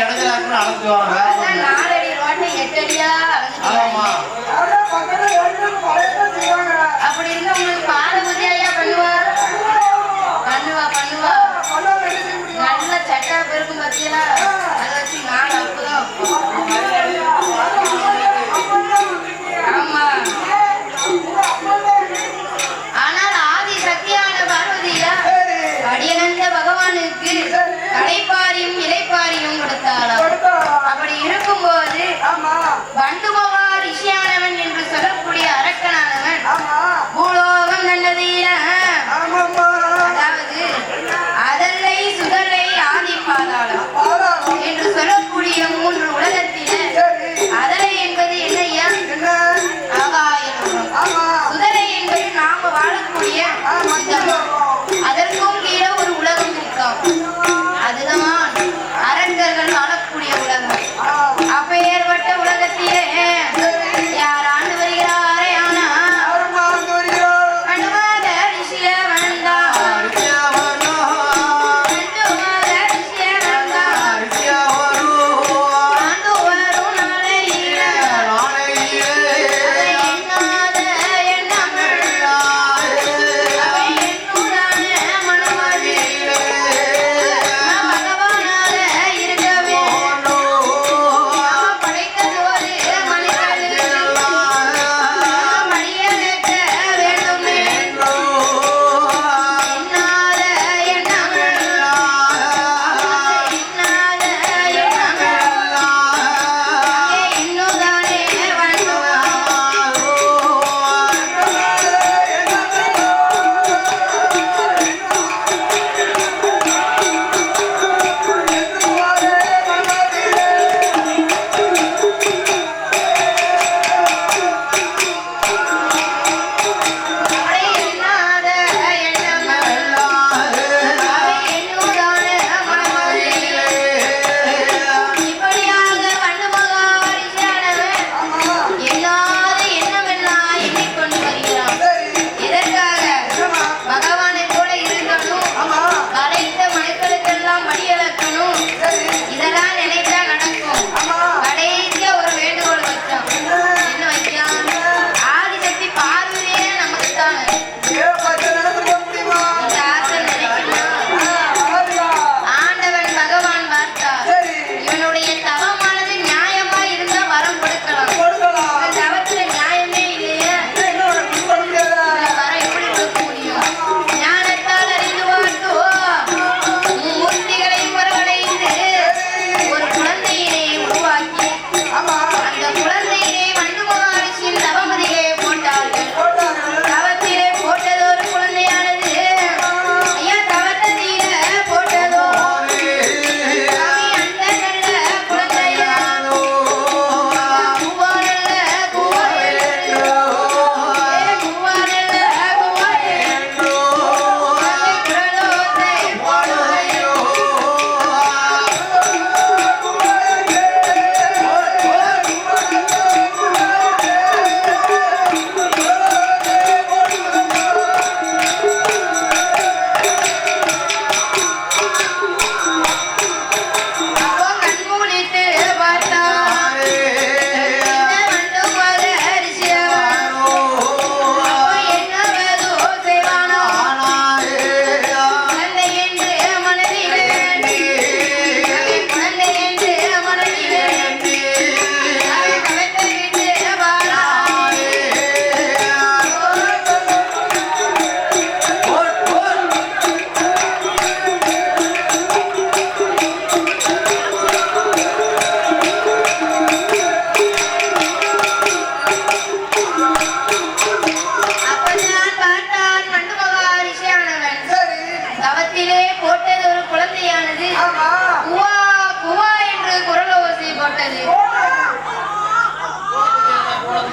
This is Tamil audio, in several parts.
இடங்களாக்குன்னு அழைச்சுவாங்க அதான்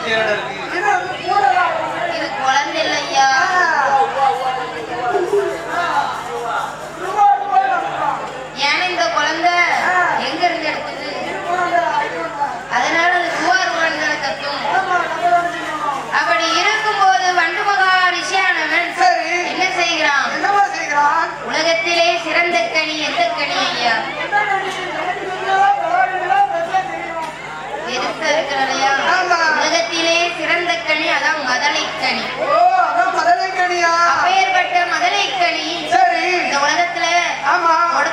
தேடல்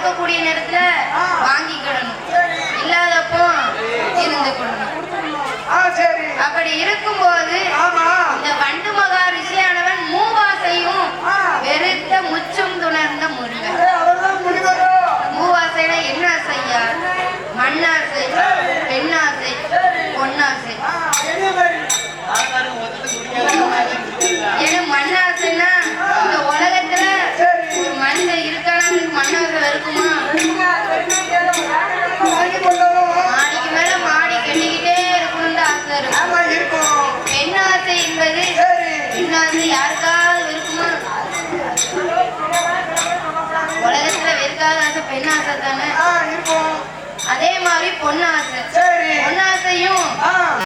இருக்கக்கூடிய நேரத்துல வாங்கிக்கிடணும். இல்லாதப்போ இருந்து கொள்ளணும் அப்படி இருக்கும் பெண்ணாசை தானே அதே மாதிரி பொன்னாசை பொன்னாசையும் ஆ.